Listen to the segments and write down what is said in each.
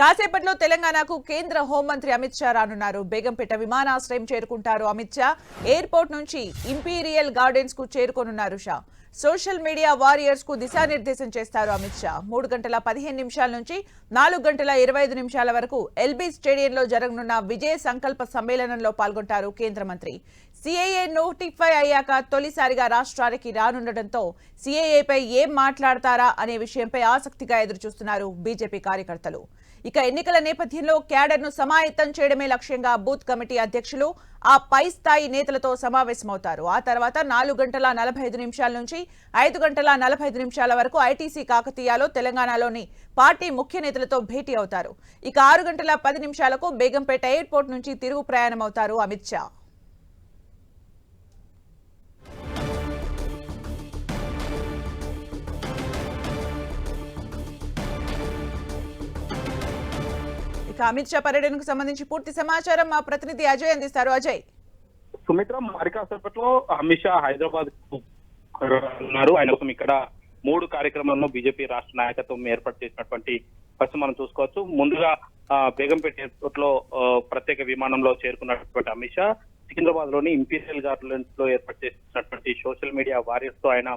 కాసేపట్లో తెలంగాణకు కేంద్ర హోంమంత్రి అమిత్ షా రానున్నారు. బేగంపేట విమానాశ్రయం చేరుకుంటారు అమిత్ షా. ఎయిర్పోర్ట్ నుంచి ఇంపీరియల్ గార్డెన్స్కు చేరుకోనున్నారు షా. సోషల్ మీడియా వారియర్స్కు దిశానిర్దేశం చేస్తారు అమిత్ షా. మూడు గంటల పదిహేను నిమిషాల నుంచి నాలుగు గంటల ఇరవై ఐదు నిమిషాల వరకు ఎల్బీ స్టేడియంలో జరగనున్న విజయ సంకల్ప సమ్మేళనంలో పాల్గొంటారు కేంద్ర మంత్రి. సిఐఏ నోటిఫై అయ్యాక తొలిసారిగా రాష్ట్రానికి రానుండటంతో సిఐఏపై ఏం మాట్లాడతారా అనే విషయంపై ఆసక్తిగా ఎదురుచూస్తున్నారు బీజేపీ కార్యకర్తలు. ఇక ఎన్నికల నేపథ్యంలో క్యాడర్ను సమాయత్తం చేయడమే లక్ష్యంగా బూత్ కమిటీ అధ్యక్షులు ఆ పై స్థాయి నేతలతో సమావేశమవుతారు. ఆ తర్వాత నాలుగు గంటల నలభై ఐదు నిమిషాల నుంచి ఐదు గంటల నలభై ఐదు నిమిషాల వరకు ఐటీసీ కాకతీయాలో తెలంగాణలోని పార్టీ ముఖ్య నేతలతో భేటీ అవుతారు. ఇక ఆరు గంటల పది నిమిషాలకు బేగంపేట ఎయిర్పోర్ట్ నుంచి తిరుగు ప్రయాణం అవుతారు అమిత్ షా. అమిత్ షా పర్యటనకు సంబంధించి పూర్తి సమాచారం మా ప్రతినిధి అజయ్ అందిస్తారు. అజయ్. సుమిత్ర మరి కాసేపట్లో అమిత్ షా హైదరాబాద్ ఉన్నారు. ఆయన కోసం ఇక్కడ మూడు కార్యక్రమాలను బీజేపీ రాష్ట్ర నాయకత్వం ఏర్పాటు చేసినటువంటి ఫస్ట్ మనం చూసుకోవచ్చు. ముందుగా బేగంపేట ఎయిర్పోర్ట్లో ప్రత్యేక విమానంలో చేరుకున్నటువంటి అమిత్ షా సికింద్రాబాద్లోని ఇంపీరియల్ గార్డెన్స్లో ఏర్పాటు చేసినటువంటి సోషల్ మీడియా వారియర్స్తో ఆయన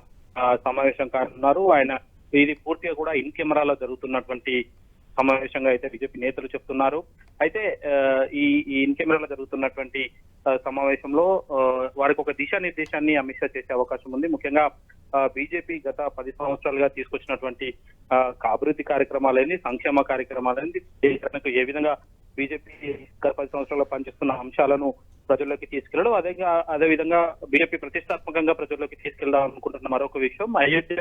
సమావేశం కానున్నారు. ఆయన ఇది పూర్తిగా కూడా ఇన్ కెమెరాలో జరుగుతున్నటువంటి సమావేశంగా అయితే బీజేపీ నేతలు చెప్తున్నారు. అయితే ఈ ఈ ఇన్ కెమెరాలో జరుగుతున్నటువంటి సమావేశంలో ఆ, వారికి ఒక దిశానిర్దేశాన్ని అమిత్ షా చేసే అవకాశం ఉంది. ముఖ్యంగా బీజేపీ గత పది సంవత్సరాలుగా తీసుకొచ్చినటువంటి అభివృద్ధి కార్యక్రమాలని సంక్షేమ కార్యక్రమాలని దేశానికి ఏ విధంగా బీజేపీ గత పది సంవత్సరాల్లో పనిచేస్తున్న అంశాలను ప్రజల్లోకి తీసుకెళ్ళడం అదే అదే విధంగా బీజేపీ ప్రతిష్టాత్మకంగా ప్రజల్లోకి తీసుకెళ్దాం అనుకుంటున్న మరొక విషయం అయోధ్య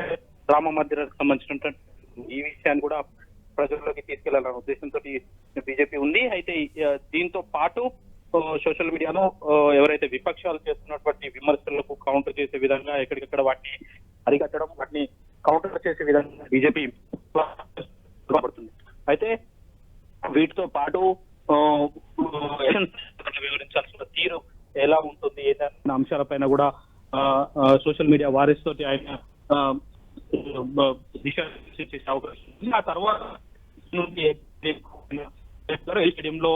రామ మందిరానికి సంబంధించినటువంటి ఈ విషయాన్ని కూడా ప్రజల్లోకి తీసుకెళ్ళాలన్న ఉద్దేశంతో బీజేపీ ఉంది. అయితే దీంతో పాటు సోషల్ మీడియాలో ఎవరైతే విపక్షాలు చేస్తున్నటువంటి విమర్శలకు కౌంటర్ చేసే విధంగా ఎక్కడికక్కడ వాటిని అరికట్టడం వాటిని కౌంటర్ చేసే విధంగా బీజేపీ పడుతుంది. అయితే వీటితో పాటు వివరించాల్సిన తీరు ఎలా ఉంటుంది ఏదైనా అంశాలపైన కూడా సోషల్ మీడియా వారిస్ తోటి ఆయన ఆ, దిశ చేసే అవకాశం ఆ తర్వాత ఈ స్టేడియంలో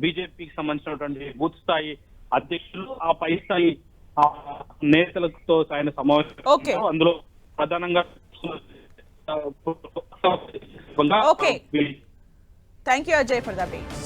బీజేపీకి సంబంధించినటువంటి బూత్ స్థాయి అధ్యక్షులు ఆ పై స్థాయి ఆ, నేతలతో ఆయన సమావేశం. అందులో ప్రధానంగా. Thank you Ajay for updates